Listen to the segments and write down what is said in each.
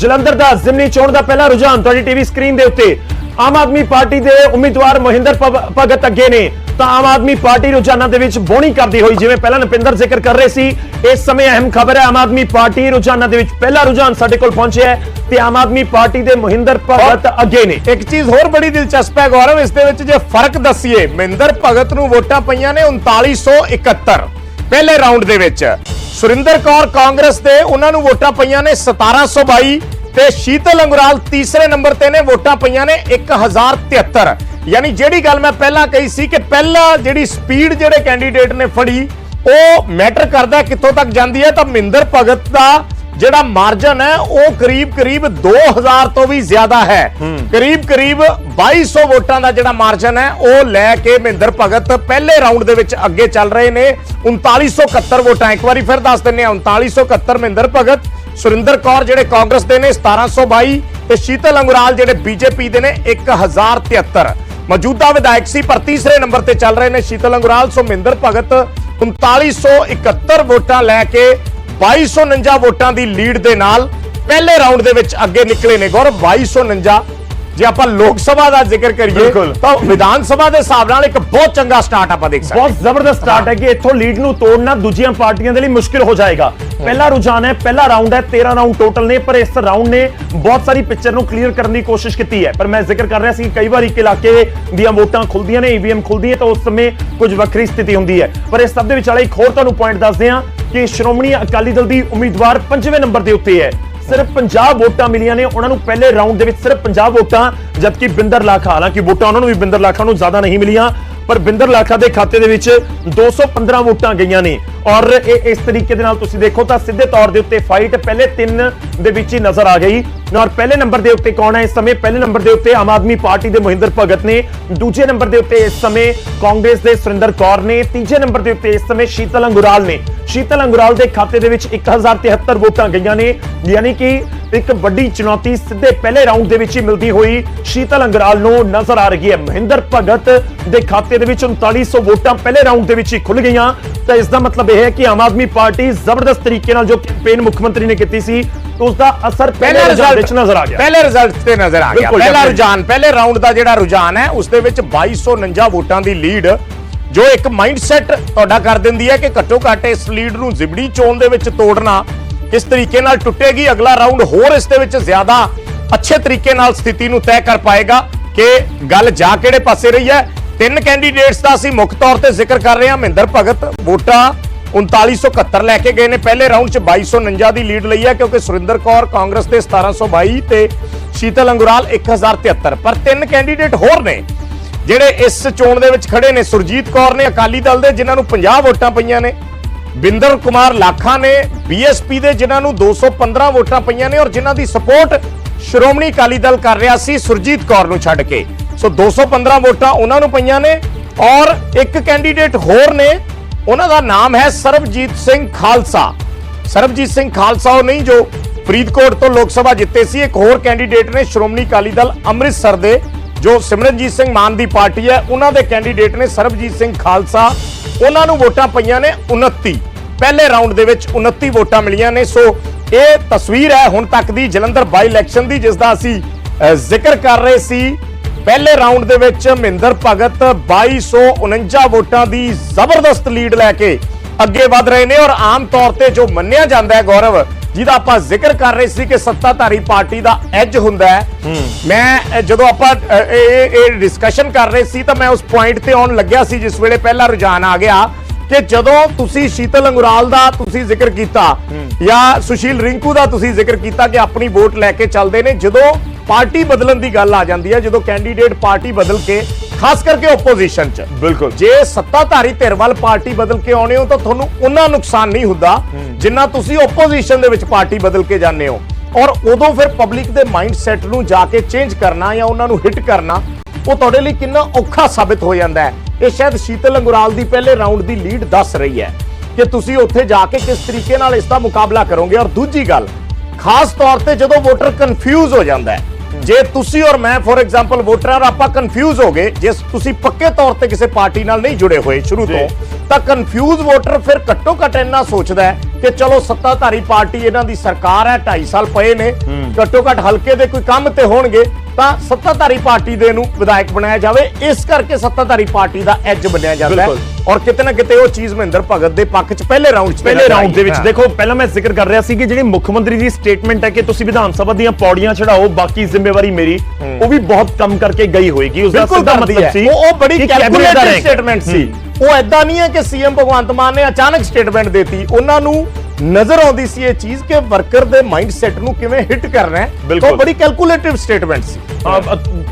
ਜਲੰਧਰ ਦਾ ਜ਼ਿਮਨੀ ਚੋਣ ਦਾ ਪਹਿਲਾ ਰੁਝਾਨ ਤੁਹਾਡੀ ਟੀਵੀ ਸਕਰੀਨ ਦੇ ਉੱਤੇ। ਆਮ ਆਦਮੀ ਪਾਰਟੀ ਦੇ ਉਮੀਦਵਾਰ ਮਹਿੰਦਰ ਭਗ- ਭਗਤ ਅੱਗੇ ਨੇ। ਤਾਂ ਆਮ ਆਦਮੀ ਪਾਰਟੀ ਰੁਝਾਨਾਂ ਦੇ ਵਿੱਚ ਬੋਣੀ ਕਰਦੀ ਹੋਈ ਜਿਵੇਂ ਪਹਿਲਾਂ ਨਪਿੰਦਰ ਜ਼ਿਕਰ ਕਰ ਰਹੇ ਸੀ ਇਸ ਸਮੇਂ ਅਹਿਮ ਖਬਰ ਹੈ ਆਮ ਆਦਮੀ ਪਾਰਟੀ ਰੁਝਾਨਾਂ ਦੇ ਵਿੱਚ ਪਹਿਲਾ ਰੁਝਾਨ ਸਾਡੇ ਕੋਲ ਪਹੁੰਚਿਆ ਹੈ ਤੇ ਆਮ ਆਦਮੀ ਪਾਰਟੀ ਦੇ ਮਹਿੰਦਰ ਭਗਤ ਅੱਗੇ ਨੇ। ਇੱਕ ਚੀਜ਼ ਹੋਰ ਬੜੀ ਦਿਲਚਸਪ ਹੈ ਗੌਰਵ ਇਸ ਦੇ ਵਿੱਚ ਜੇ ਫ਼ਰਕ ਦਸੀਏ ਮਹਿੰਦਰ ਭਗਤ ਨੂੰ ਵੋਟਾਂ ਪਈਆਂ ਨੇ 3971 ਪਹਿਲੇ ਰਾਉਂਡ ਦੇ ਵਿੱਚ। ਸੁਰਿੰਦਰ ਕੌਰ ਕਾਂਗਰਸ ਦੇ, ਉਹਨਾਂ ਨੂੰ ਵੋਟਾਂ ਪਈਆਂ ਨੇ 1722 ਤੇ ਸ਼ੀਤਲ ਅੰਗਰਾਲ ਤੀਸਰੇ ਨੰਬਰ ਤੇ ਨੇ, ਵੋਟਾਂ ਪਈਆਂ ਨੇ 1073 ਯਾਨੀ ਜਿਹੜੀ ਗੱਲ ਮੈਂ ਪਹਿਲਾਂ ਕਹੀ ਸੀ ਕਿ ਪਹਿਲਾਂ ਜਿਹੜੀ ਸਪੀਡ ਜਿਹੜੇ ਕੈਂਡੀਡੇਟ ਨੇ ਫੜੀ, ਉਹ ਮੈਟਰ ਕਰਦਾ ਕਿੱਥੋਂ ਤੱਕ ਜਾਂਦੀ ਹੈ, ਤਾਂ ਮਹਿੰਦਰ ਭਗਤ ਦਾ ਜਿਹੜਾ ਮਾਰਜਨ ਹੈ ਉਹ ਕਰੀਬ ਕਰੀਬ 2000 ਤੋਂ ਵੀ ਜ਼ਿਆਦਾ ਹੈ। ਕਰੀਬ ਕਰੀਬ 2200 ਵੋਟਾਂ ਦਾ ਜਿਹੜਾ ਮਾਰਜਨ ਹੈ ਉਹ ਲੈ ਕੇ ਮਹਿੰਦਰ ਭਗਤ ਪਹਿਲੇ ਰਾਉਂਡ ਦੇ ਵਿੱਚ ਅੱਗੇ ਚੱਲ ਰਹੇ ਨੇ। 3971 ਵੋਟਾਂ ਇੱਕ ਵਾਰੀ ਫਿਰ ਦੱਸ ਦਿੰਨੇ ਆ 3971 ਮਹਿੰਦਰ ਭਗਤ ਸੁਰਿੰਦਰ ਕੌਰ ਜਿਹੜੇ ਕਾਂਗਰਸ ਦੇ ਨੇ 1722 ਤੇ ਸ਼ੀਤਲ ਅੰਗੁਰਾਲ ਜਿਹੜੇ ਬੀਜੇਪੀ ਦੇ ਨੇ 1073 ਮੌਜੂਦਾ ਵਿਧਾਇਕ ਸੀ ਪਰ ਤੀਸਰੇ ਨੰਬਰ ਤੇ ਚੱਲ ਰਹੇ ਨੇ ਸ਼ੀਤਲ ਅੰਗੁਰਾਲ। ਸੋ ਮਹਿੰਦਰ ਭਗਤ 3971 ਵੋਟਾਂ ਲੈ ਕੇ 2249 ਵੋਟਾਂ ਦੀ ਲੀਡ ਦੇ ਨਾਲ ਪਹਿਲੇ ਰਾਉਂਡ ਦੇ ਵਿੱਚ ਅੱਗੇ ਨਿਕਲੇ ਨੇ ਗੌਰਵ 2249 ਜੇ ਆਪਾਂ ਲੋਕ ਸਭਾ ਦਾ ਜ਼ਿਕਰ ਕਰੀਏ। ਤਾਂ ਵਿਧਾਨ ਸਭਾ ਦੇ ਹਿਸਾਬ ਨਾਲ ਇੱਕ ਬਹੁਤ ਚੰਗਾ ਸਟਾਰਟ ਆਪਾਂ ਦੇਖ ਸਕਦੇ ਹਾਂ। ਬਹੁਤ ਜ਼ਬਰਦਸਤ ਸਟਾਰਟ ਹੈ ਕਿ ਇੱਥੋਂ ਲੀਡ ਨੂੰ ਤੋੜਨਾ ਦੂਜੀਆਂ ਪਾਰਟੀਆਂ ਦੇ ਲਈ ਮੁਸ਼ਕਿਲ ਹੋ ਜਾਏਗਾ। ਪਹਿਲਾ ਰੁਝਾਨ ਹੈ, ਪਹਿਲਾ ਰਾਉਂਡ ਹੈ 13 ਰਾਉਂਡ ਟੋਟਲ ਨੇ, ਪਰ ਇਸ ਰਾਉਂਡ ਨੇ ਬਹੁਤ ਸਾਰੀ ਪਿਕਚਰ ਨੂੰ ਕਲੀਅਰ ਕਰਨ ਦੀ ਕੋਸ਼ਿਸ਼ ਕੀਤੀ ਹੈ। ਪਰ ਮੈਂ ਜ਼ਿਕਰ ਕਰ ਰਿਹਾ ਸੀ ਕਿ ਕਈ ਵਾਰ ਇੱਕ ਇਲਾਕੇ ਦੀਆਂ ਵੋਟਾਂ ਖੁੱਲਦੀਆਂ ਨੇ ਈਵੀਐਮ ਖੁੱਲਦੀ ਹੈ ਤਾਂ ਉਸ ਸਮੇਂ ਕੁਝ ਵੱਖਰੀ ਸਥਿਤੀ ਹੁੰਦੀ ਹੈ। ਪਰ ਇਸ ਸਭ ਦੇ ਵਿਚਾਲੇ ਇੱਕ ਹੋਰ ਤੁਹਾਨੂੰ ਪੁਆਇੰਟ ਦੱਸਦੇ ਹਾਂ ਕਿ ਸ਼੍ਰੋਮਣੀ ਅਕਾਲੀ ਦਲ ਦੀ ਉਮੀਦਵਾਰ ਪੰਜਵੇਂ ਨੰਬਰ ਦੇ ਉੱਤੇ ਹੈ। ਸਿਰਫ 50 ਵੋਟਾਂ ਮਿਲੀਆਂ ਨੇ, ਉਹਨਾਂ ਨੂੰ ਪਹਿਲੇ ਰਾਉਂਡ ਦੇ ਵਿੱਚ ਸਿਰਫ 50 ਵੋਟਾਂ, ਜਦਕਿ ਬਿੰਦਰ ਲਾਖਾ, ਹਾਲਾਂਕਿ ਵੋਟਾਂ ਉਹਨਾਂ ਨੂੰ ਵੀ ਬਿੰਦਰ ਲਾਖਾ ਨੂੰ ਜ਼ਿਆਦਾ ਨਹੀਂ ਮਿਲੀਆਂ ਪਰ ਬਿੰਦਰ ਲਾਖਾ ਦੇ ਖਾਤੇ ਦੇ ਵਿੱਚ 215 ਵੋਟਾਂ ਗਈਆਂ ਨੇ। ਔਰ ਇਹ ਇਸ ਤਰੀਕੇ ਦੇ ਨਾਲ ਤੁਸੀਂ ਦੇਖੋ ਤਾਂ ਸਿੱਧੇ ਤੌਰ ਦੇ ਉੱਤੇ ਫਾਈਟ ਪਹਿਲੇ ਤਿੰਨ ਦੇ ਵਿੱਚ ਹੀ ਨਜ਼ਰ ਆ ਗਈ। ਔਰ ਪਹਿਲੇ ਨੰਬਰ ਦੇ ਉੱਤੇ ਕੌਣ ਹੈ ਇਸ ਸਮੇਂ? ਪਹਿਲੇ ਨੰਬਰ ਦੇ ਉੱਤੇ ਆਮ ਆਦਮੀ ਪਾਰਟੀ ਦੇ ਮਹਿੰਦਰ ਭਗਤ ਨੇ, ਦੂਜੇ ਨੰਬਰ ਦੇ ਉੱਤੇ ਇਸ ਸਮੇਂ ਕਾਂਗਰਸ ਦੇ ਸੁਰਿੰਦਰ ਕੌਰ ਨੇ, ਤੀਜੇ ਨੰਬਰ ਦੇ ਉੱਤੇ ਇਸ ਸਮੇਂ ਸ਼ੀਤਲ ਅੰਗੁਰਾਲ ਨੇ। ਸ਼ੀਤਲ ਅੰਗੁਰਾਲ ਦੇ ਖਾਤੇ ਦੇ ਵਿੱਚ 1073 ਵੋਟਾਂ ਗਈਆਂ ਨੇ, ਯਾਨੀ ਕਿ ਇੱਕ ਵੱਡੀ ਚੁਣੌਤੀ ਸਿੱਧੇ ਪਹਿਲੇ ਰਾਉਂਡ ਦੇ ਵਿੱਚ ਹੀ ਮਿਲਦੀ ਹੋਈ ਸ਼ੀਤਲ ਅੰਗਰਾਲ ਨੂੰ ਨਜ਼ਰ ਆ ਰਹੀ ਹੈ। ਮਹਿੰਦਰ ਭਗਤ ਦੇ ਖਾਤੇ ਦੇ ਵਿੱਚ 3900 ਵੋਟਾਂ ਪਹਿਲੇ ਰਾਉਂਡ ਦੇ ਵਿੱਚ ਹੀ ਖੁੱਲ ਗਈਆਂ। ਤਾਂ ਇਸ ਦਾ ਮਤਲਬ ਇਹ ਹੈ ਕਿ ਆਮ ਆਦਮੀ ਪਾਰਟੀ ਜ਼ਬਰਦਸਤ ਤਰੀਕੇ ਨਾਲ ਜੋ ਕੈਂਪੇਨ ਮੁੱਖ ਮੰਤਰੀ ਨੇ ਕੀਤੀ ਸੀ ਉਸ ਦਾ ਅਸਰ ਪਹਿਲੇ ਰਿਜ਼ਲਟ ਵਿੱਚ ਨਜ਼ਰ ਆ ਗਿਆ। ਪਹਿਲੇ ਰਿਜ਼ਲਟ ਤੇ ਨਜ਼ਰ ਆ ਗਿਆ। ਪਹਿਲਾ। ਰੁਝਾਨ ਪਹਿਲੇ ਰਾਉਂਡ ਦਾ ਜਿਹੜਾ ਰੁਝਾਨ ਹੈ ਉਸ ਦੇ ਵਿੱਚ 2249 ਵੋਟਾਂ ਦੀ ਲੀਡ ਜੋ ਇੱਕ ਮਾਈਂਡਸੈਟ ਤੁਹਾਡਾ ਕਰ ਦਿੰਦੀ ਹੈ ਕਿ ਘੱਟੋ ਘੱਟ ਇਸ ਲੀਡ ਨੂੰ ਜ਼ਿਬੜੀ ਚੋਣ ਦੇ ਵਿੱਚ ਤੋੜਨਾ ਕਿਸ ਤਰੀਕੇ ਨਾਲ ਟੁੱਟੇਗੀ ਅਗਲਾ ਰਾਉਂਡ ਹੋਰ ਇਸ ਦੇ ਵਿੱਚ ਜ਼ਿਆਦਾ ਅੱਛੇ ਤਰੀਕੇ ਨਾਲ ਸਥਿਤੀ ਨੂੰ ਤੈਅ ਕਰ ਪਾਏਗਾ ਕਿ ਗੱਲ ਜਾ ਕਿਹੜੇ ਪਾਸੇ ਰਹੀ ਹੈ। ਤਿੰਨ ਕੈਂਡੀਡੇਟਸ ਦਾ ਅਸੀਂ ਮੁੱਖ ਤੌਰ ਤੇ ਜ਼ਿਕਰ ਕਰ ਰਹੇ ਹਾਂ। ਮਹਿੰਦਰ ਭਗਤ ਵੋਟਾਂ 3971 ਲੈ ਕੇ ਗਏ ਨੇ। ਪਹਿਲੇ ਰਾਉਂਡ 'ਚ 2249 ਦੀ ਲੀਡ ਲਈ ਹੈ ਕਿਉਂਕਿ ਸੁਰਿੰਦਰ ਕੌਰ ਕਾਂਗਰਸ ਦੇ 1722 ਤੇ ਸ਼ੀਤਲ ਅੰਗੁਰਾਲ 1073 ਪਰ ਤਿੰਨ ਕੈਂਡੀਡੇਟ ਹੋਰ ਨੇ, ਜਿਹੜੇ ਇਸ ਚੋਣ ਦੇ ਵਿੱਚ ਖੜੇ ਨੇ। ਸੁਰਜੀਤ ਕੌਰ ਨੇ, ਅਕਾਲੀ ਦਲ ਦੇ, ਜਿਨ੍ਹਾਂ ਨੂੰ 50 ਵੋਟਾਂ ਪਈਆਂ ਨੇ। ਬਿੰਦਰ ਕੁਮਾਰ ਲਾਖਾ ਨੇ ਬੀਐਸਪੀ ਦੇ, ਜਿਨ੍ਹਾਂ ਨੂੰ 215 ਵੋਟਾਂ ਪਈਆਂ ਨੇ। ਔਰ ਜਿਨ੍ਹਾਂ ਦੀ ਸਪੋਰਟ ਸ਼੍ਰੋਮਣੀ ਅਕਾਲੀ ਦਲ ਕਰ ਰਿਹਾ ਸੀ, ਸੁਰਜੀਤ ਕੌਰ ਨੂੰ ਛੱਡ ਕੇ। ਸੋ 215 ਵੋਟਾਂ ਉਹਨਾਂ ਨੂੰ ਪਈਆਂ ਨੇ। ਔਰ ਇੱਕ ਕੈਂਡੀਡੇਟ ਹੋਰ ਨੇ ਉਹਨਾਂ ਦਾ ਨਾਮ ਹੈ ਸਰਬਜੀਤ ਸਿੰਘ ਖਾਲਸਾ। ਸਰਬਜੀਤ ਸਿੰਘ ਖਾਲਸਾ ਉਹ ਨਹੀਂ ਜੋ ਫਰੀਦਕੋਟ ਤੋਂ ਲੋਕ ਸਭਾ ਜਿੱਤੇ ਸੀ, ਇੱਕ ਹੋਰ ਕੈਂਡੀਡੇਟ ਨੇ ਸ਼੍ਰੋਮਣੀ ਅਕਾਲੀ ਦਲ ਅੰਮ੍ਰਿਤਸਰ ਦੇ, ਜੋ ਸਿਮਰਨਜੀਤ ਸਿੰਘ ਮਾਨ ਦੀ ਪਾਰਟੀ ਹੈ, ਉਹਨਾਂ ਦੇ ਕੈਂਡੀਡੇਟ ਨੇ ਸਰਬਜੀਤ ਸਿੰਘ ਖਾਲਸਾ। ਉਹਨਾਂ ਨੂੰ ਵੋਟਾਂ ਪਈਆਂ ਨੇ 29 ਪਹਿਲੇ ਰਾਉਂਡ ਦੇ ਵਿੱਚ 29 ਵੋਟਾਂ ਮਿਲੀਆਂ ਨੇ। ਸੋ ਇਹ ਤਸਵੀਰ ਹੈ ਹੁਣ ਤੱਕ ਦੀ ਜਲੰਧਰ ਬਾਈ ਇਲੈਕਸ਼ਨ ਦੀ, ਜਿਸ ਦਾ ਅਸੀਂ ਜ਼ਿਕਰ ਕਰ ਰਹੇ ਸੀ। ਪਹਿਲੇ ਰਾਉਂਡ ਦੇ ਵਿੱਚ ਮਹਿੰਦਰ ਭਗਤ 2249 ਵੋਟਾਂ ਦੀ ਜ਼ਬਰਦਸਤ ਲੀਡ ਲੈ ਕੇ ਅੱਗੇ ਵਧ ਰਹੇ ਨੇ ਔਰ ਆਮ ਤੌਰ ਤੇ ਜੋ ਮੰਨਿਆ ਜਾਂਦਾ ਹੈ ਗੌਰਵ ਜਿਹਦਾ ਆਪਾਂ ਜ਼ਿਕਰ ਕਰ ਰਹੇ ਸੀ ਕਿ ਸੱਤਾਧਾਰੀ ਪਾਰਟੀ ਦਾ ਐਜ ਹੁੰਦਾ ਹੈ। ਮੈਂ ਜਦੋਂ ਆਪਾਂ ਇਹ ਇਹ ਡਿਸਕਸ਼ਨ ਕਰ ਰਹੇ ਸੀ ਤਾਂ ਮੈਂ ਉਸ ਪੁਆਇੰਟ ਤੇ ਆਉਣ ਲੱਗਿਆ ਸੀ ਜਿਸ ਵੇਲੇ ਪਹਿਲਾ ਰੁਝਾਨ ਆ ਗਿਆ ਕਿ ਜਦੋਂ ਤੁਸੀਂ ਸ਼ੀਤਲ ਅੰਗੁਰਾਲ ਦਾ ਤੁਸੀਂ ਜ਼ਿਕਰ ਕੀਤਾ ਜਾਂ ਸੁਸ਼ੀਲ ਰਿੰਕੂ ਦਾ ਤੁਸੀਂ ਜ਼ਿਕਰ ਕੀਤਾ ਕਿ ਆਪਣੀ ਵੋਟ ਲੈ ਕੇ ਚੱਲਦੇ ਨੇ ਜਦੋਂ ਪਾਰਟੀ ਬਦਲਣ ਦੀ ਗੱਲ ਆ ਜਾਂਦੀ ਹੈ ਜਦੋਂ ਕੈਂਡੀਡੇਟ ਪਾਰਟੀ ਬਦਲ ਕੇ ਖਾਸ ਕਰਕੇ ਆਪੋਜੀਸ਼ਨ 'ਚ। ਬਿਲਕੁਲ। ਜੇ ਸੱਤਾਧਾਰੀ ਧਿਰ ਵੱਲ ਪਾਰਟੀ ਬਦਲ ਕੇ ਆਉਣੇ ਹੋ ਤਾਂ ਤੁਹਾਨੂੰ ਉਹਨਾਂ ਨੁਕਸਾਨ ਨਹੀਂ ਹੁੰਦਾ ਜਿੰਨਾ ਤੁਸੀਂ ਆਪੋਜੀਸ਼ਨ ਦੇ ਵਿੱਚ ਪਾਰਟੀ ਬਦਲ ਕੇ ਜਾਂਦੇ ਹੋ। ਔਰ ਉਦੋਂ ਫਿਰ ਪਬਲਿਕ ਦੇ ਮਾਈਂਡ ਸੈਟ ਨੂੰ ਜਾ ਕੇ ਚੇਂਜ ਕਰਨਾ ਜਾਂ ਉਹਨਾਂ ਨੂੰ ਹਿੱਟ ਕਰਨਾ ਉਹ ਤੁਹਾਡੇ ਲਈ ਕਿੰਨਾ ਔਖਾ ਸਾਬਿਤ ਹੋ ਜਾਂਦਾ ਹੈ। ਇਹ ਸ਼ਾਇਦ ਸ਼ੀਤਲ ਅੰਗੁਰਾਲ ਦੀ ਪਹਿਲੇ ਰਾਉਂਡ ਦੀ ਲੀਡ ਦੱਸ ਰਹੀ ਹੈ ਕਿ ਤੁਸੀਂ ਉੱਥੇ ਜਾ ਕੇ ਕਿਸ ਤਰੀਕੇ ਨਾਲ ਇਸ ਦਾ ਮੁਕਾਬਲਾ ਕਰੋਗੇ। ਔਰ ਦੂਜੀ ਗੱਲ ਖਾਸ ਤੌਰ ਤੇ ਜਦੋਂ ਵੋਟਰ ਕਨਫਿਊਜ਼ ਹੋ ਜਾਂਦਾ ਹੈ ਜੇ ਤੁਸੀਂ ਔਰ ਮੈਂ ਫੋਰ ਐਗਜ਼ਾਮਪਲ ਵੋਟਰ ਔਰ ਆਪਾਂ ਕਨਫਿਊਜ਼ ਹੋ ਗਏ, ਜੇ ਤੁਸੀਂ ਪੱਕੇ ਤੌਰ ਤੇ ਕਿਸੇ ਪਾਰਟੀ ਨਾਲ ਨਹੀਂ ਜੁੜੇ ਹੋਏ ਸ਼ੁਰੂ ਤੋਂ। ਤਾਂ ਕਨਫਿਊਜ਼ ਵੋਟਰ ਫਿਰ ਘੱਟੋ ਘੱਟ ਇੰਨਾ ਸੋਚਦਾ ਹੈ ਕਿ ਚਲੋ ਸੱਤਾਧਾਰੀ ਪਾਰਟੀ ਇਹਨਾਂ ਦੀ ਸਰਕਾਰ ਹੈ 2.5 ਸਾਲ ਪਏ ਨੇ ਘੱਟੋ ਘੱਟ ਹਲਕੇ ਦੇ ਕੋਈ ਕੰਮ ਤੇ ਹੋਣਗੇ ਤਾਂ ਸੱਤਾਧਾਰੀ ਪਾਰਟੀ ਦੇ ਨੂੰ ਵਿਧਾਇਕ ਬਣਾਇਆ ਜਾਵੇ। ਇਸ ਕਰਕੇ ਸੱਤਾਧਾਰੀ ਪਾਰਟੀ ਦਾ ਐਜ ਬਣਿਆ ਜਾਂਦਾ ਹੈ। ਔਰ ਕਿਤੇ ਨਾ ਕਿਤੇ ਉਹ ਚੀਜ਼ ਮਹਿੰਦਰ ਭਗਤ ਦੇ ਪੱਖ 'ਚ ਪਹਿਲੇ ਰਾਊਂਡ 'ਚ ਪਹਿਲੇ ਰਾਊਂਡ ਦੇ ਵਿੱਚ। ਦੇਖੋ ਪਹਿਲਾਂ ਮੈਂ ਜ਼ਿਕਰ ਕਰ ਰਿਹਾ ਸੀ ਕਿ ਜਿਹੜੀ ਮੁੱਖ ਮੰਤਰੀ ਦੀ ਸਟੇਟਮੈਂਟ ਹੈ ਕਿ ਤੁਸੀਂ ਵਿਧਾਨ ਸਭਾ ਦੀਆਂ ਪੌੜੀਆਂ ਚੜਾਓ ਬਾਕੀ ਜ਼ਿੰਮੇਵਾਰੀ ਮੇਰੀ ਉਹ ਵੀ ਬਹੁਤ ਕੰਮ ਕਰਕੇ ਗਈ ਹੋਏਗੀ। ਉਸ ਦਾ ਸਿੱਧਾ ਮਤਲਬ ਸੀ ਉਹ ਬੜੀ ਕੈਲਕੂਲੇਟਡ। ਸਟੇਟਮੈਂਟ ਸੀ। ਉਹ ਐਦਾਂ ਨਹੀਂ ਹੈ ਕਿ ਸੀਐਮ ਭਗਵੰਤ ਮਾਨ ਨੇ ਅਚਾਨਕ ਸਟੇਟਮੈਂਟ ਦਿੱਤੀ। ਉਹਨਾਂ ਨੂੰ ਨਜ਼ਰ ਆਉਂਦੀ ਸੀ ਇਹ ਚੀਜ਼ ਕਿ ਵਰਕਰ ਦੇ ਮਾਈਂਡ ਸੈਟ ਨੂੰ ਕਿਵੇਂ ਹਿੱਟ ਕਰਨਾ ਹੈ। ਤਾਂ ਬੜੀ ਕੈਲਕੂਲੇਟਿਵ ਸਟੇਟਮੈਂਟ ਸੀ।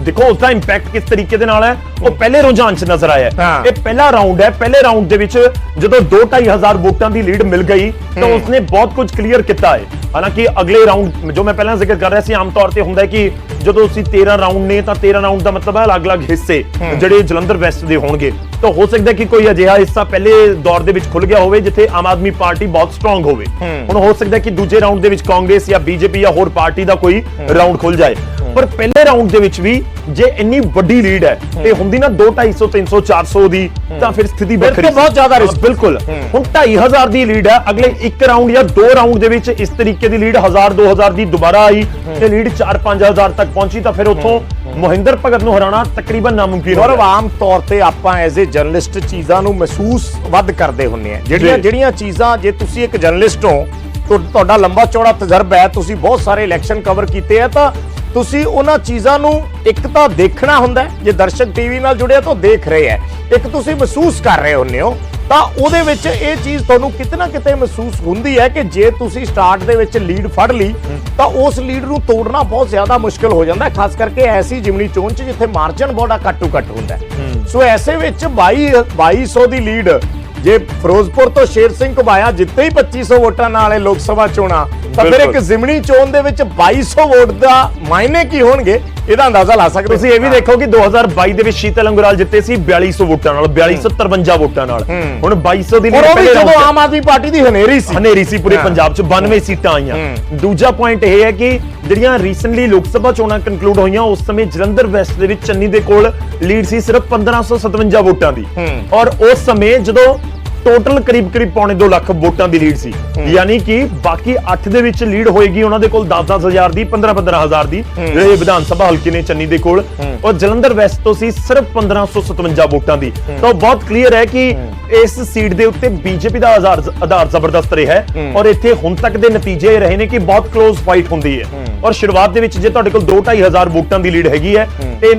ਦੇਖੋ ਉਸ ਦਾ ਇੰਪੈਕਟ ਕਿਸ ਤਰੀਕੇ ਦੇ ਨਾਲ ਹੈ? ਉਹ ਪਹਿਲੇ ਰੁਝਾਨ 'ਚ ਨਜ਼ਰ ਆਇਆ। ਇਹ ਪਹਿਲਾ ਰਾਊਂਡ ਹੈ। ਪਹਿਲੇ ਰਾਊਂਡ ਦੇ ਵਿੱਚ ਜਦੋਂ 2-2.5 ਹਜ਼ਾਰ ਵੋਟਾਂ ਦੀ ਲੀਡ ਮਿਲ ਗਈ ਤਾਂ ਉਸਨੇ ਬਹੁਤ ਕੁਝ ਕਲੀਅਰ ਕੀਤਾ ਹੈ। ਹਾਲਾਂਕਿ ਅਗਲੇ ਰਾਊਂਡ ਜੋ ਮੈਂ ਪਹਿਲਾਂ ਜ਼ਿਕਰ ਕਰ ਰਿਹਾ ਸੀ ਆਮ ਤੌਰ ਤੇ ਹੁੰਦਾ ਹੈ ਕਿ ਜਦੋਂ ਅਸੀਂ 13 ਰਾਊਂਡ ਨੇ ਤਾਂ 13 ਰਾਊਂਡ ਦਾ ਮਤਲਬ ਹੈ ਅਲੱਗ-ਅਲੱਗ ਹਿੱਸੇ ਜਿਹੜੇ ਜਲੰਧਰ ਵੈਸਟ ਦੇ ਹੋਣਗੇ। ਤਾਂ ਹੋ ਸਕਦਾ ਕਿ ਕੋਈ ਅਜਿਹਾ ਹਿੱਸਾ ਪਹਿਲੇ ਦੌਰ ਦੇ ਵਿੱਚ ਖੁੱਲ ਗਿਆ ਹੋਵੇ ਜਿੱਥੇ ਆਮ ਆਦਮੀ ਪਾਰਟੀ ਬਹੁਤ ਸਟਰੋਂਗ ਹੋਵੇ। ਹੁਣ ਹੋ ਸਕਦਾ ਕਿ ਦੂਜੇ ਰਾਊਂਡ ਦੇ ਵਿੱਚ ਕਾਂਗਰਸ ਜਾਂ ਬੀਜੇਪੀ ਜਾਂ ਹੋਰ ਪਾਰਟੀ ਦਾ ਕੋਈ ਰਾਊਂਡ ਖੁੱਲ ਜਾਏ। ਪਰ ਪਹਿਲੇ ਰਾਊਂਡ ਦੇ ਵਿੱਚ ਵੀ ਜੇ ਇੰਨੀ ਵੱਡੀ ਲੀਡ ਹੈ ਤੇ ਹੁੰਦੀ ਨਾ 2 250 300 400 ਦੀ ਤਾਂ ਫਿਰ ਸਥਿਤੀ ਫਿਰ ਵੱਖਰੀ ਤਾਂ ਬਹੁਤ ਜ਼ਿਆਦਾ risk। ਬਿਲਕੁਲ। ਹੁਣ 2500 ਦੀ ਲੀਡ ਹੈ ਅਗਲੇ ਇੱਕ ਰਾਊਂਡ ਜਾਂ ਦੋ ਰਾਊਂਡ ਦੇ ਵਿੱਚ ਇਸ ਤਰੀਕੇ ਦੀ ਲੀਡ 1000 2000 ਦੀ ਦੁਬਾਰਾ ਆਈ ਤੇ ਲੀਡ 4 5000 ਤੱਕ ਪਹੁੰਚੀ ਤਾਂ ਫਿਰ ਉੱਥੋਂ ਮੋਹਿੰਦਰ ਭਗਤ ਨੂੰ ਹਰਾਉਣਾ ਤਕਰੀਬਨ ਨਾਮੁਮਕਿਨ ਹੋ ਆਮ ਤੌਰ ਤੇ ਆਪਾਂ ਐਜ਼ ਅ ਜਰਨਲਿਸਟ ਚੀਜ਼ਾਂ ਨੂੰ ਮਹਿਸੂਸ ਵੱਧ ਕਰਦੇ ਹੁੰਨੇ ਆ ਜਿਹੜੀਆਂ। ਜਿਹੜੀਆਂ ਚੀਜ਼ਾਂ ਜੇ ਤੁਸੀਂ ਇੱਕ ਜਰਨਲਿਸਟ ਹੋ ਤੁਹਾ- ਤੁਹਾਡਾ ਲੰਬਾ ਚੌੜਾ ਤਜਰਬਾ ਹੈ ਤੁਸੀਂ ਬਹੁਤ ਸਾਰੇ ਇਲੈਕਸ਼ਨ ਕਵਰ ਕੀਤੇ ਆ ਤਾਂ ਤੁਸੀਂ ਉਹਨਾਂ ਚੀਜ਼ਾਂ ਨੂੰ ਇੱਕ ਤਾਂ ਦੇਖਣਾ ਹੁੰਦਾ ਜੇ ਦਰਸ਼ਕ ਟੀਵੀ ਨਾਲ ਜੁੜਿਆ ਤਾਂ ਦੇਖ ਰਹੇ ਹੈ। ਇੱਕ ਤੁਸੀਂ ਮਹਿਸੂਸ ਕਰ ਰਹੇ ਹੁੰਨੇ ਹੋ ਤਾਂ ਉਹਦੇ ਵਿੱਚ ਇਹ ਚੀਜ਼ ਤੁਹਾਨੂੰ ਕਿਤੇ ਨਾ ਕਿਤੇ ਮਹਿਸੂਸ ਹੁੰਦੀ ਹੈ ਕਿ ਜੇ ਤੁਸੀਂ ਸਟਾਰਟ ਦੇ ਵਿੱਚ ਲੀਡ ਫੜ ਲਈ ਤਾਂ ਉਸ ਲੀਡ ਨੂੰ ਤੋੜਨਾ ਬਹੁਤ ਜ਼ਿਆਦਾ ਮੁਸ਼ਕਲ ਹੋ ਜਾਂਦਾ ਖਾਸ ਕਰਕੇ ਐਸੀ ਜਿਮਨੀ ਚੋਣ 'ਚ ਜਿੱਥੇ ਮਾਰਜਨ ਬੜਾ ਘੱਟ ਘੱਟ ਹੁੰਦਾ ਸੋ ਐਸੇ ਵਿੱਚ 22 2200 ਦੀ ਲੀਡ ਜੇ ਫਿਰੋਜ਼ਪੁਰ ਤੋਂ ਸ਼ੇਰ ਸਿੰਘ ਘੁਬਾਇਆ ਜਿੱਤੇ ਹੀ 2500 ਵੋਟਾਂ ਨਾਲ ਇਹ ਲੋਕ ਸਭਾ ਚੋਣਾਂ ਤਾਂ ਫਿਰ ਇੱਕ। ਜ਼ਿਮਨੀ ਚੋਣ ਦੇ ਵਿੱਚ 2200 ਵੋਟ ਦਾ ਮਾਇਨੇ ਕੀ ਹੋਣਗੇ? ਇਹਦਾ ਅੰਦਾਜ਼ਾ ਲਾ ਸਕਦੇ ਤੁਸੀਂ ਇਹ ਵੀ ਦੇਖੋ ਕਿ 2022 ਦੇ ਵਿੱਚ ਸ਼ੀਤਲ ਅੰਗੁਰਾਲ ਜਿੱਤੇ ਸੀ 4200 ਵੋਟਾਂ ਨਾਲ 4253 ਵੋਟਾਂ ਨਾਲ। ਹੁਣ 2200 ਦੀ ਵੀ ਪਹਿਲੇ ਜਦੋਂ ਆਮ ਆਦਮੀ ਪਾਰਟੀ ਦੀ ਹਨੇਰੀ ਸੀ। ਹਨੇਰੀ ਸੀ ਪੂਰੇ। ਪੰਜਾਬ 'ਚ 92 ਸੀਟਾਂ ਆਈਆਂ। ਦੂਜਾ ਪੁਆਇੰਟ ਇਹ ਹੈ ਕਿ ਜਿਹੜੀਆਂ ਰੀਸੈਂਟਲੀ ਲੋਕ ਸਭਾ ਚੋਣਾਂ ਕਨਕਲੂਡ ਹੋਈਆਂ ਉਸ ਸਮੇਂ ਜਲੰਧਰ ਵੈਸਟ ਦੇ ਵਿੱਚ ਚੰਨੀ ਦੇ ਕੋਲ ਲੀਡ ਸੀ ਸਿਰਫ 1557 ਵੋਟਾਂ ਦੀ। ਔਰ ਉਸ ਸਮੇਂ ਜਦੋਂ ਟੋਟਲ ਕਰੀਬ ਕਰੀਬ ਪੌਣੇ 2 ਲੱਖ ਵੋਟਾਂ ਦੀ ਲੀਡ ਸੀ। ਯਾਨੀ ਕਿ ਬਾਕੀ 8 ਦੇ ਵਿੱਚ ਲੀਡ ਹੋਏਗੀ ਉਹਨਾਂ ਦੇ ਕੋਲ 10-10 ਹਜ਼ਾਰ ਦੀ 15-15 ਹਜ਼ਾਰ ਦੀ। ਜਿਹੜੇ ਵਿਧਾਨ ਸਭਾ ਹਲਕੇ ਨੇ ਚੰਨੀ ਦੇ ਕੋਲ ਔਰ ਜਲੰਧਰ ਵੈਸਟ ਤੋਂ ਸੀ ਸਿਰਫ 1557 ਵੋਟਾਂ ਦੀ। ਤਾਂ ਬਹੁਤ ਕਲੀਅਰ ਹੈ ਕਿ ਇਸ ਸੀਟ ਦੇ ਉੱਤੇ ਬੀਜੇਪੀ ਦਾ ਆਧਾਰ ਆਧਾਰ ਜ਼ਬਰਦਸਤ ਰਿਹਾ ਹੈ। ਔਰ ਇੱਥੇ ਹੁਣ ਤੱਕ ਦੇ ਨਤੀਜੇ ਇਹ ਰਹੇ ਨੇ ਕਿ ਬਹੁਤ ক্লোਜ਼ ਫਾਈਟ ਹੁੰਦੀ ਹੈ। ਔਰ ਸ਼ੁਰੂਆਤ ਦੇ ਵਿੱਚ ਜੇ ਤੁਹਾਡੇ ਕੋਲ 2-2.5 ਹਜ਼ਾਰ ਵੋਟਾਂ ਦੀ ਲੀਡ ਹੈਗੀ ਹੈ। ਤੇ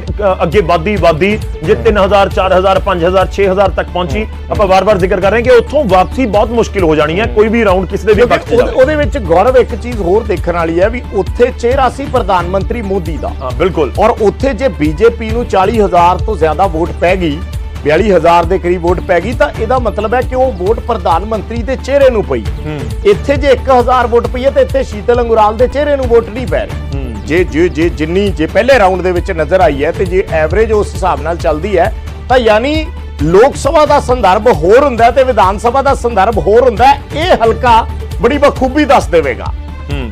ਅੱਗੇ ਵੱਧਦੀ ਵੱਧਦੀ ਜੇ 3000 4000 5000 6000 ਤੱਕ ਪਹੁੰਚੀ ਆਪਾਂ ਵਾਰ-ਵਾਰ ਜ਼ਿਕਰ ਕਰ ਰਹੇ ਹਾਂ ਕਿ ਉੱਥੋਂ ਵਾਪਸੀ ਬਹੁਤ ਮੁਸ਼ਕਿਲ ਹੋ ਜਾਣੀ ਹੈ ਕੋਈ ਵੀ ਰਾਊਂਡ ਕਿਸੇ ਦੇ ਵੀ ਪੱਖ ਜਾਵੇ ਉਹਦੇ ਵਿੱਚ ਗੌਰਵ ਇੱਕ ਚੀਜ਼ ਹੋਰ ਦੇਖਣ ਵਾਲੀ ਹੈ ਵੀ ਉੱਥੇ ਚਿਹਰਾ ਸੀ ਪ੍ਰਧਾਨ ਮੰਤਰੀ ਮੋਦੀ ਦਾ। ਹਾਂ ਬਿਲਕੁਲ। ਔਰ ਉੱਥੇ ਜੇ ਬੀਜੇਪੀ ਨੂੰ 40000 ਤੋਂ ਜ਼ਿਆਦਾ ਵੋਟ ਪੈ ਗਈ 42000 ਦੇ ਕਰੀਬ ਵੋਟ ਪੈ ਗਈ ਤਾਂ ਇਹਦਾ ਮਤਲਬ ਹੈ ਕਿ ਉਹ ਵੋਟ ਪ੍ਰਧਾਨ ਮੰਤਰੀ ਦੇ ਚਿਹਰੇ ਨੂੰ ਪਈ। ਇੱਥੇ ਜੇ 1000 ਵੋਟ ਪਈ ਹੈ ਤੇ ਇੱਥੇ ਸ਼ੀਤਲ ਅੰਗੁਰਾਲ ਦੇ ਚਿਹਰੇ ਨੂੰ ਵੋਟ ਨਹੀਂ ਪੈ ਰਹੀ। ਜੇ ਜੇ ਜੇ ਜਿੰਨੀ ਜੇ ਪਹਿਲੇ ਰਾਊਂਡ ਦੇ ਵਿੱਚ ਨਜ਼ਰ ਆਈ ਹੈ ਤੇ ਜੇ ਐਵਰੇਜ ਉਸ ਹਿਸਾਬ ਨਾਲ ਚੱਲਦੀ ਹੈ ਤਾਂ ਯਾਨੀ ਲੋਕ ਸਭਾ ਦਾ ਸੰਦਰਭ ਹੋਰ ਹੁੰਦਾ ਤੇ ਵਿਧਾਨ ਸਭਾ ਦਾ ਸੰਦਰਭ ਹੋਰ ਹੁੰਦਾ ਇਹ ਹਲਕਾ ਬੜੀ ਬਖੂਬੀ ਦੱਸ ਦੇਵੇਗਾ।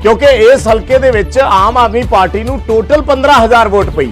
ਕਿਉਂਕਿ ਇਸ ਹਲਕੇ ਦੇ ਵਿੱਚ ਆਮ ਆਦਮੀ ਪਾਰਟੀ ਨੂੰ ਟੋਟਲ 15000 ਵੋਟ ਪਈ।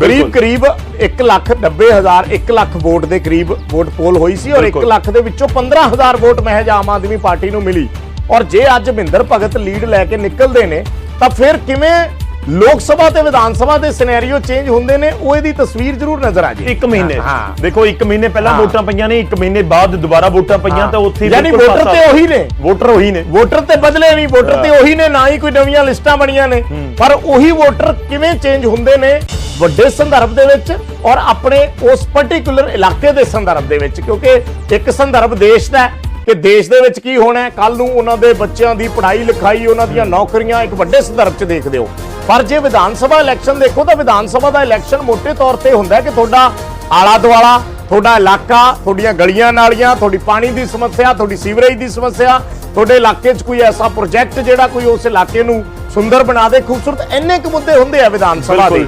ਕਰੀਬ ਕਰੀਬ 1 ਲੱਖ 90 ਹਜ਼ਾਰ 1 ਲੱਖ ਵੋਟ ਦੇ ਕਰੀਬ ਵੋਟ ਪੋਲ ਹੋਈ ਸੀ ਔਰ 1 ਬਿਲਕੁਲ। ਲੱਖ ਦੇ ਵਿੱਚੋਂ 15000 ਵੋਟ ਮਹਿਜ ਆਮ ਆਦਮੀ ਪਾਰਟੀ ਨੂੰ ਮਿਲੀ। ਔਰ ਜੇ ਅੱਜ ਮਹਿੰਦਰ ਭਗਤ ਲੀਡ ਲੈ ਕੇ ਨਿਕਲਦੇ ਨੇ ਤਾਂ ਫਿਰ ਕਿਵੇਂ ਲੋਕ ਸਭਾ ਤੇ ਵਿਧਾਨ ਸਭਾ ਦੇ ਸਿਨੈਰੀਓ ਚੇਂਜ ਹੁੰਦੇ ਨੇ ਉਹ ਇਹਦੀ ਤਸਵੀਰ ਜ਼ਰੂਰ ਨਜ਼ਰ ਆ ਜੇ। ਇੱਕ ਮਹੀਨੇ। ਹਾਂ। ਦੇਖੋ ਇੱਕ ਮਹੀਨੇ ਪਹਿਲਾਂ ਹਾਂ। ਵੋਟਾਂ ਪਈਆਂ ਨੇ ਇੱਕ ਮਹੀਨੇ ਬਾਅਦ ਦੁਬਾਰਾ ਵੋਟਾਂ ਪਈਆਂ ਤਾਂ ਉੱਥੇ ਯਾਨੀ ਬਿਲਕੁਲ ਵੋਟਰ ਪਾਸਾ- ਤੇ ਉਹੀ ਨੇ। ਵੋਟਰ ਉਹੀ ਨੇ। ਵੋਟਰ ਤੇ ਬਦਲੇ ਨਹੀਂ ਵੋਟਰ ਤੇ ਉਹੀ ਨੇ ਨਾ ਹੀ ਕੋਈ ਨਵੀਆਂ ਲਿਸਟਾਂ ਬਣੀਆਂ ਨੇ। ਪਰ ਉਹੀ ਵੋਟਰ ਕਿਵੇਂ ਚੇਂਜ ਹੁੰਦੇ ਨੇ ਵੱਡੇ ਸੰਦਰਭ ਦੇ ਵਿੱਚ ਔਰ ਆਪਣੇ ਉਸ ਪਾਰਟਿਕੂਲਰ ਇਲਾਕੇ ਦੇ ਸੰਦਰਭ ਦੇ ਵਿੱਚ। ਕਿਉਂਕਿ ਇੱਕ ਸੰਦਰਭ ਦੇਸ਼ ਦਾ ਹੈ ਕਿ ਦੇਸ਼ ਦੇ ਵਿੱਚ ਕੀ ਹੋਣਾ ਹੈ? ਕੱਲ ਨੂੰ ਉਹਨਾਂ ਦੇ ਬੱਚਿਆਂ ਦੀ ਪੜ੍ਹਾਈ, ਲਿਖਾਈ, ਉਹਨਾਂ ਦੀਆਂ ਨੌਕਰੀਆਂ ਇੱਕ ਵੱਡੇ ਸੰਦਰਭ 'ਚ ਦੇਖਦੇ ਹੋ। ਪਰ ਜੇ ਵਿਧਾਨ ਸਭਾ ਇਲੈਕਸ਼ਨ ਦੇਖੋ ਤਾਂ ਵਿਧਾਨ ਸਭਾ ਦਾ ਇਲੈਕਸ਼ਨ ਮੋٹے ਤੌਰ ਤੇ ਹੁੰਦਾ ਕਿ ਤੁਹਾਡਾ ਆਲਾ ਦੁਆਲਾ ਤੁਹਾਡਾ ਇਲਾਕਾ, ਤੁਹਾਡੀਆਂ ਗਲੀਆਂ ਨਾਲੀਆਂ, ਤੁਹਾਡੀ ਪਾਣੀ ਦੀ ਸਮੱਸਿਆ, ਤੁਹਾਡੀ ਸੀਵਰੇਜ ਦੀ ਸਮੱਸਿਆ, ਤੁਹਾਡੇ ਇਲਾਕੇ 'ਚ ਕੋਈ ਐਸਾ ਪ੍ਰੋਜੈਕਟ ਜਿਹੜਾ ਕੋਈ ਉਸ ਇਲਾਕੇ ਨੂੰ ਸੁੰਦਰ ਬਣਾ ਦੇ, ਖੂਬਸੂਰਤ ਇੰਨੇ ਕੁ ਮੁੱਦੇ ਹੁੰਦੇ ਆ ਵਿਧਾਨ ਸਭਾ ਦੇ।